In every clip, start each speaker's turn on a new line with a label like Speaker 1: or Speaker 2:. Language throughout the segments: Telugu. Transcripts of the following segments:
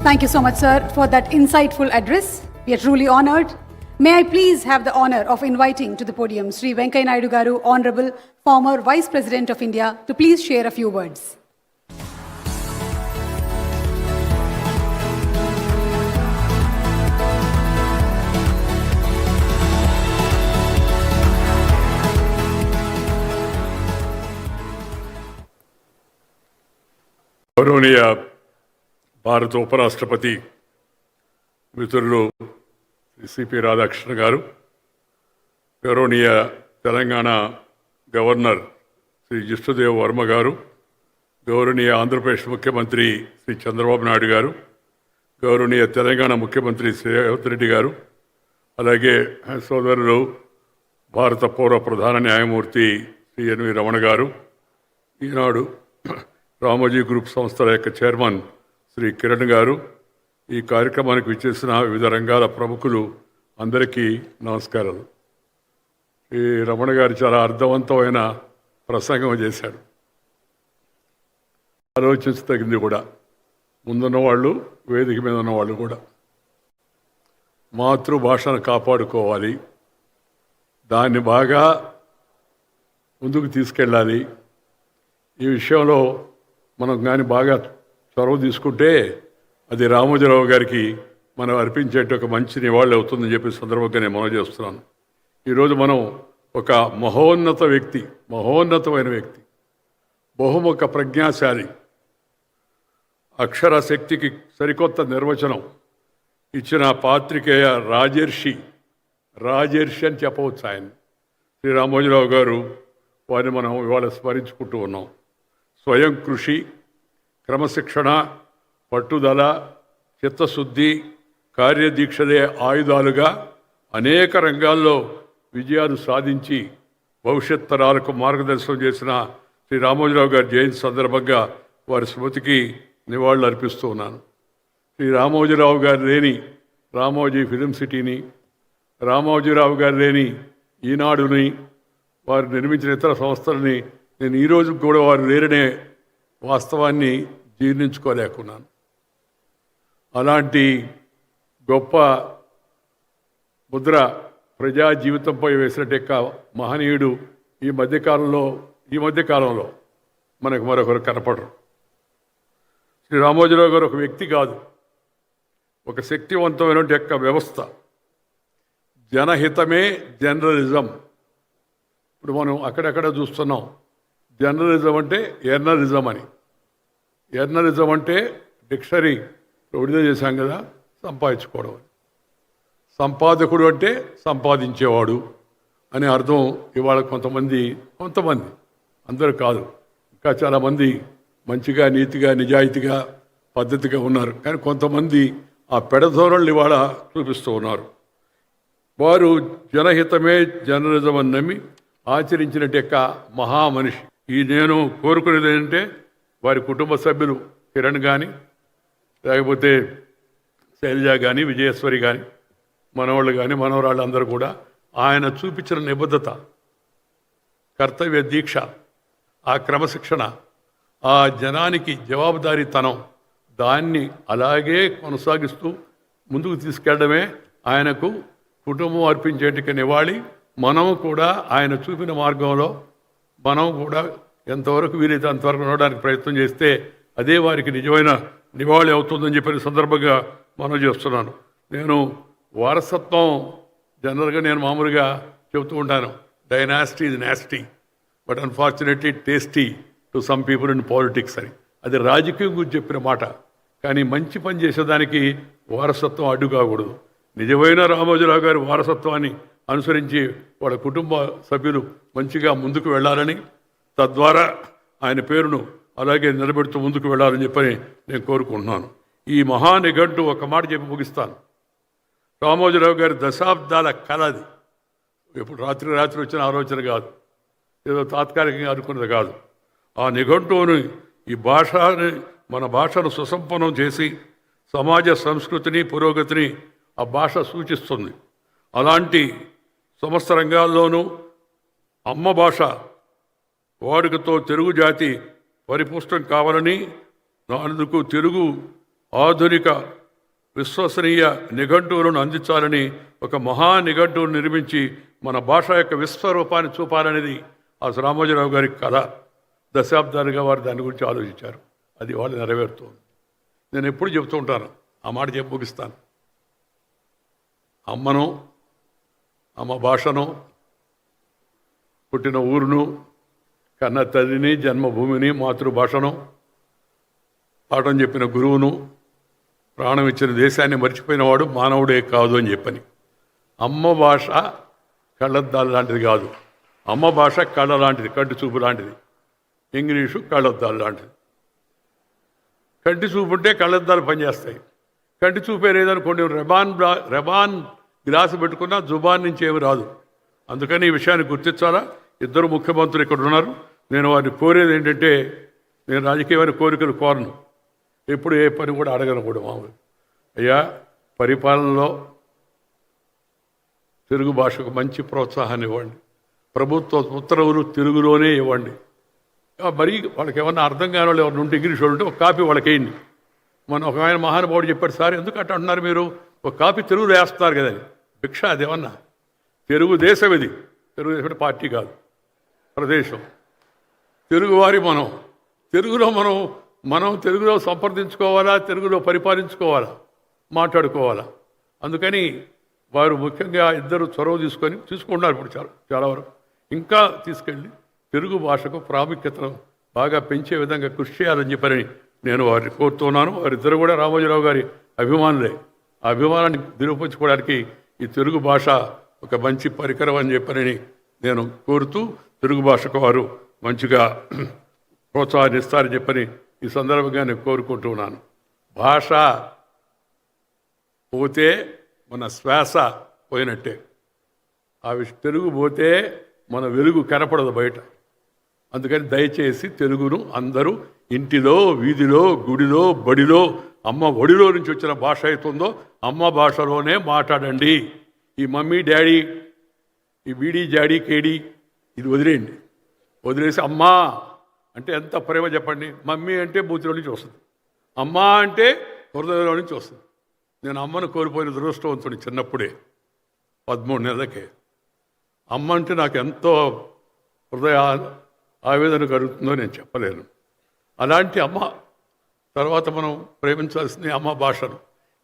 Speaker 1: Thank you so much, sir, for that insightful address. We are truly honored. May I please have the honor of inviting to the podium Sri Venkaya Naidu Garu, Honorable former Vice President of India, to please share a few words.
Speaker 2: ಗೌರವನೀಯ భారత ఉపరాష్ట్రపతి మిత్రులు సిపి రాధాకృష్ణ గారు గౌరవనీయ తెలంగాణ గవర్నర్ శ్రీ జిష్ణుదేవ్ వర్మ గారు గౌరవనీయ ఆంధ్రప్రదేశ్ ముఖ్యమంత్రి శ్రీ చంద్రబాబు నాయుడు గారు గౌరవనీయ తెలంగాణ ముఖ్యమంత్రి శ్రీ రేవంత్ రెడ్డి గారు అలాగే సోదరులు భారత పౌర ప్రధాన న్యాయమూర్తి శ్రీ ఎన్వి రమణ గారు ఈనాడు రామోజీ గ్రూప్ సంస్థల యొక్క చైర్మన్ శ్రీ కిరణ్ గారు ఈ కార్యక్రమానికి విచ్చేసిన వివిధ రంగాల ప్రముఖులు అందరికీ నమస్కారాలు. ఈ రమణ గారు చాలా అర్థవంతమైన ప్రసంగం చేశాడు ఆలోచించదగింది కూడా. ముందున్న వాళ్ళు వేదిక మీద ఉన్న వాళ్ళు కూడా. మాతృభాషను కాపాడుకోవాలి. దాన్ని బాగా ముందుకు తీసుకెళ్ళాలి. ఈ విషయంలో మనం కానీ బాగా చొరవ తీసుకుంటే అది రామోజీరావు గారికి మనం అర్పించేట ఒక మంచి నివాళి అవుతుందని చెప్పి సందర్భంగా నేను మనం చేస్తున్నాను. ఈరోజు మనం ఒక మహోన్నత వ్యక్తి మహోన్నతమైన వ్యక్తి బహుముఖ ప్రజ్ఞాశాలి అక్షర శక్తికి సరికొత్త నిర్వచనం ఇచ్చిన పాత్రికేయ రాజర్షి రాజర్షి అని చెప్పవచ్చు ఆయన. శ్రీ రామోజీరావు గారు వారిని మనం ఇవాళ స్మరించుకుంటూ ఉన్నాం. స్వయం కృషి క్రమశిక్షణ పట్టుదల చిత్తశుద్ధి కార్యదీక్షలే ఆయుధాలుగా అనేక రంగాల్లో విజయాలు సాధించి భవిష్యత్ తరాలకు మార్గదర్శనం చేసిన శ్రీ రామోజీరావు గారి జయంతి సందర్భంగా వారి స్మృతికి నివాళులు అర్పిస్తూ ఉన్నాను. శ్రీ రామోజీరావు గారు లేని రామోజీ ఫిలిం సిటీని రామోజీరావు గారు లేని ఈనాడుని వారు నిర్మించిన ఇతర సంస్థలని నేను ఈరోజు కూడా వారు లేరనే వాస్తవాన్ని జీర్ణించుకోలేకున్నాను. అలాంటి గొప్ప ముద్ర ప్రజా జీవితంపై వేసినట్టు యొక్క మహనీయుడు ఈ మధ్యకాలంలో ఈ మధ్యకాలంలో మనకు మరొకరు కనపడరు. శ్రీ రామోజీరావు గారు ఒక వ్యక్తి కాదు. ఒక శక్తివంతమైన యొక్క వ్యవస్థ. జనహితమే జర్నలిజం. ఇప్పుడు మనం అక్కడక్కడ చూస్తున్నాం. జర్నలిజం అంటే ఎర్నలిజం అని. ఎర్నలిజం అంటే డిక్షనరీ విడుదల చేశాం కదా సంపాదించుకోవడం సంపాదకుడు అంటే సంపాదించేవాడు అనే అర్థం ఇవాళ కొంతమంది కొంతమంది అందరూ కాదు. ఇంకా చాలామంది మంచిగా నీతిగా నిజాయితీగా పద్ధతిగా ఉన్నారు. కానీ కొంతమంది ఆ పెడధోరణులు ఇవాళ చూపిస్తూ ఉన్నారు. వారు జనహితమే జర్నలిజం అని నమ్మి ఆచరించినట్టు యొక్క మహామనిషి ఈ నేను కోరుకునేది ఏంటంటే వారి కుటుంబ సభ్యులు కిరణ్ కానీ లేకపోతే శైలజ కానీ విజయేశ్వరి కానీ మనవాళ్ళు కానీ మనవరాళ్ళు అందరూ కూడా ఆయన చూపించిన నిబద్ధత కర్తవ్య దీక్ష ఆ క్రమశిక్షణ ఆ జనానికి జవాబుదారీతనం దాన్ని అలాగే కొనసాగిస్తూ ముందుకు తీసుకెళ్ళడమే ఆయనకు కుటుంబం అర్పించేటికి నివాళి. మనం కూడా ఆయన చూపిన మార్గంలో మనం కూడా ఎంతవరకు వీలైతే అంతవరకు ఉండడానికి ప్రయత్నం చేస్తే అదే వారికి నిజమైన నివాళి అవుతుందని చెప్పిన సందర్భంగా మనం చేస్తున్నాను. నేను వారసత్వం జనరల్గా నేను మామూలుగా చెబుతూ ఉంటాను. డైనాసిటీ ఇది nasty but unfortunately tasty to some people in politics అని. అది రాజకీయం గురించి చెప్పిన మాట. కానీ మంచి పని చేసేదానికి వారసత్వం అడ్డు కాకూడదు నిజమైన రామోజీరావు గారి వారసత్వాన్ని అనుసరించి వాళ్ళ కుటుంబ సభ్యులు మంచిగా ముందుకు వెళ్ళాలని తద్వారా ఆయన పేరును అలాగే నిలబెడుతూ ముందుకు వెళ్ళాలని చెప్పని నేను కోరుకుంటున్నాను. ఈ మహానిఘంటు ఒక మాట చెప్పి ముగిస్తాను. రామోజీరావు గారి దశాబ్దాల కళ అది. ఎప్పుడు రాత్రి రాత్రి వచ్చిన ఆలోచన కాదు. ఏదో తాత్కాలికంగా అనుకున్నది కాదు. ఆ నిఘంటువుని ఈ భాషని మన భాషను సుసంపన్నం చేసి సమాజ సంస్కృతిని పురోగతిని ఆ భాష సూచిస్తుంది. అలాంటి సమస్త రంగాల్లోనూ అమ్మ భాష వాడుకతో తెలుగు జాతి పరిపుష్టం కావాలని అందుకు తెలుగు ఆధునిక విశ్వసనీయ నిఘంటువులను అందించాలని ఒక మహా నిఘంటువును నిర్మించి మన భాష యొక్క విశ్వరూపాన్ని చూపాలనేది ఆ రామోజీరావు గారి కథ దశాబ్దాలుగా వారు దాని గురించి ఆలోచించారు. అది వాళ్ళు నెరవేరుతుంది. నేను ఎప్పుడు చెబుతూ ఉంటాను. ఆ మాట చెప్పి ముగిస్తాను. అమ్మను అమ్మ భాషను పుట్టిన ఊరును కన్న తల్లిని జన్మభూమిని మాతృభాషను పాఠం చెప్పిన గురువును ప్రాణం ఇచ్చిన దేశాన్ని మర్చిపోయినవాడు మానవుడే కాదు అని చెప్పని. అమ్మ భాష కళ్ళద్దాలు లాంటిది కాదు. అమ్మ భాష కళ్ళ లాంటిది కంటి చూపు లాంటిది. ఇంగ్లీషు కళ్ళద్దాలు లాంటిది. కంటి చూపు ఉంటే కళ్ళద్దాలు పనిచేస్తాయి. కంటి చూపే లేదనుకోండి రెబాన్ బ్లా- రెబాన్ గ్లాసు పెట్టుకున్నా జుబాన్ నుంచి ఏమి రాదు. అందుకని ఈ విషయాన్ని గుర్తించాలా? ఇద్దరు ముఖ్యమంత్రులు ఇక్కడ ఉన్నారు. నేను వారిని కోరేది ఏంటంటే నేను రాజకీయమైన కోరికలు కోరను. ఎప్పుడు ఏ పని కూడా అడగను కూడా మామూలు. అయ్యా పరిపాలనలో తెలుగు భాషకు మంచి ప్రోత్సాహాన్ని ఇవ్వండి. ప్రభుత్వ ఉత్తర్వులు తెలుగులోనే ఇవ్వండి. మరి వాళ్ళకి ఏమన్నా అర్థం కాని వాళ్ళు ఎవరిని ఉంటే ఇంగ్లీష్ వాళ్ళు ఉంటే ఒక కాపీ వాళ్ళకి వేయండి మన ఒక ఆయన మహానుభావుడు చెప్పాడు సార్ ఎందుకు అట్ట అంటున్నారు మీరు? ఒక కాపీ తెలుగులో వేస్తారు కదా అని భిక్ష అదేమన్నా తెలుగుదేశం ఇది. తెలుగుదేశం అంటే పార్టీ కాదు. ప్రదేశం. తెలుగువారి మనం. తెలుగులో మనం మనం తెలుగులో సంప్రదించుకోవాలా తెలుగులో పరిపాలించుకోవాలా మాట్లాడుకోవాలా? అందుకని వారు ముఖ్యంగా ఇద్దరు చొరవ తీసుకొని తీసుకుంటున్నారు ఇప్పుడు చాలా చాలా వరకు. ఇంకా తీసుకెళ్ళి తెలుగు భాషకు ప్రాముఖ్యతను బాగా పెంచే విధంగా కృషి చేయాలని చెప్పని నేను వారిని కోరుతున్నాను. వారిద్దరు కూడా రామోజీరావు గారి అభిమానులే. ఆ అభిమానాన్ని నిరూపించుకోవడానికి ఈ తెలుగు భాష ఒక మంచి పరికరం అని చెప్పని నేను కోరుతూ తెలుగు భాషకు వారు మంచిగా ప్రోత్సాహాన్ని ఇస్తారని చెప్పని ఈ సందర్భంగా నేను కోరుకుంటున్నాను భాష పోతే మన శ్వాస పోయినట్టే. ఆ తెలుగు పోతే మన వెలుగు కనపడదు బయట. అందుకని దయచేసి తెలుగును అందరూ ఇంటిలో వీధిలో గుడిలో బడిలో అమ్మ ఒడిలో నుంచి వచ్చిన భాష అవుతుందో అమ్మ భాషలోనే మాట్లాడండి. ఈ మమ్మీ డాడీ ఈ వీడి జాడీ కేడీ ఇది వదిలేయండి. వదిలేసి అమ్మా అంటే ఎంత ప్రేమ చెప్పండి. మమ్మీ అంటే బూతిలో నుంచి వస్తుంది. అమ్మా అంటే హృదయంలో నుంచి వస్తుంది. నేను అమ్మను కోల్పోయిన దురదృష్టవంతుడి చిన్నప్పుడే పదమూడు నెలలకే. అమ్మ అంటే నాకు ఎంతో హృదయ ఆవేదన కలుగుతుందో నేను చెప్పలేను. అలాంటి అమ్మ తర్వాత మనం ప్రేమించాల్సింది అమ్మ భాషను.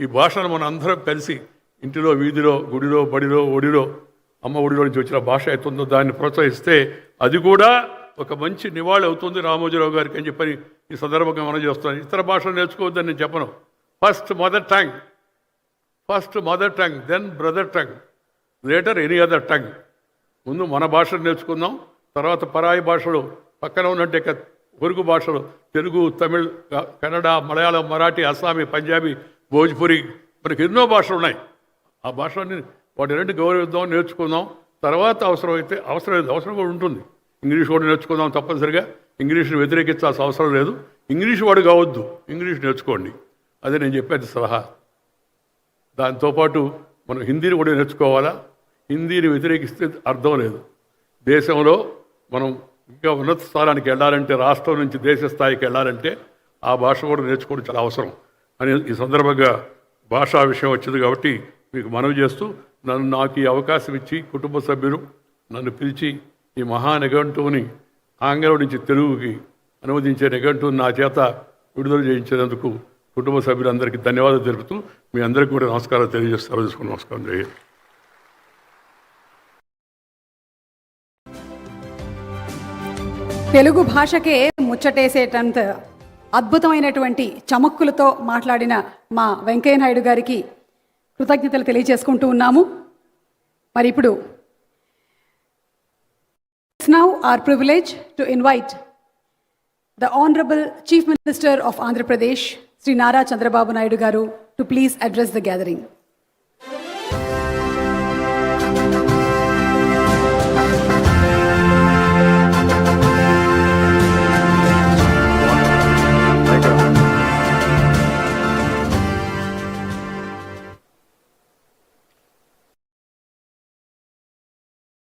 Speaker 2: ఈ భాషను మనం అందరం కలిసి ఇంటిలో వీధిలో గుడిలో బడిలో ఒడిలో అమ్మ ఒడిలో నుంచి వచ్చిన భాష అవుతుందో దాన్ని ప్రోత్సహిస్తే అది కూడా ఒక మంచి నివాళి అవుతుంది రామోజీరావు గారికి అని చెప్పని ఈ సందర్భంగా మనం చేస్తాను ఇతర భాషలు నేర్చుకోవద్దని నేను చెప్పను. First mother tongue first mother tongue then brother tongue later any other tongue ముందు మన భాషను నేర్చుకుందాం. తర్వాత పరాయి భాషలు పక్కన ఉన్నట్టే పొరుగు భాషలు తెలుగు తమిళ్ కన్నడ మలయాళం మరాఠీ అస్సామీ పంజాబీ భోజ్పురి మనకి ఎన్నో భాషలు ఉన్నాయి. ఆ భాషలన్నీ వాటి రెండు గౌరవిద్దాం నేర్చుకుందాం. తర్వాత అవసరమైతే అవసరం లేదు. అవసరం కూడా ఉంటుంది. ఇంగ్లీష్ కూడా నేర్చుకుందాం తప్పనిసరిగా. ఇంగ్లీష్ని వ్యతిరేకించాల్సిన అవసరం లేదు. ఇంగ్లీష్ వాడు కావద్దు. ఇంగ్లీష్ నేర్చుకోండి. అదే నేను చెప్పేది సలహా. దాంతోపాటు మనం హిందీని కూడా నేర్చుకోవాలా? హిందీని వ్యతిరేకిస్తే అర్థం లేదు. దేశంలో మనం ఇంకా ఉన్నత స్థానానికి వెళ్ళాలంటే రాష్ట్రం నుంచి దేశ స్థాయికి వెళ్ళాలంటే ఆ భాష కూడా నేర్చుకోవడం చాలా అవసరం. అని ఈ సందర్భంగా భాషా విషయం వచ్చింది కాబట్టి మీకు మనవి చేస్తూ నన్ను నాకు ఈ అవకాశం ఇచ్చి కుటుంబ సభ్యులు నన్ను పిలిచి ఈ మహా నిఘంటువుని ఆంగ్లం నుంచి తెలుగుకి అనువదించే నిఘంటువుని నా చేత విడుదల చేయించినందుకు కుటుంబ సభ్యులందరికీ ధన్యవాదాలు తెలుపుతూ మీ అందరికీ కూడా నమస్కారం తెలియజేస్తారు తీసుకుని నమస్కారం జయ
Speaker 1: తెలుగు భాషకే ముచ్చటేసేటంత అద్భుతమైనటువంటి చమక్కులతో మాట్లాడిన మా వెంకయ్య నాయుడు గారికి కృతజ్ఞతలు తెలియజేసుకుంటూ ఉన్నాము. మరి ఇప్పుడు now our privilege to invite the honourable chief minister of Andhra Pradesh Shri Nara Chandrababu Naidu garu to please address the gathering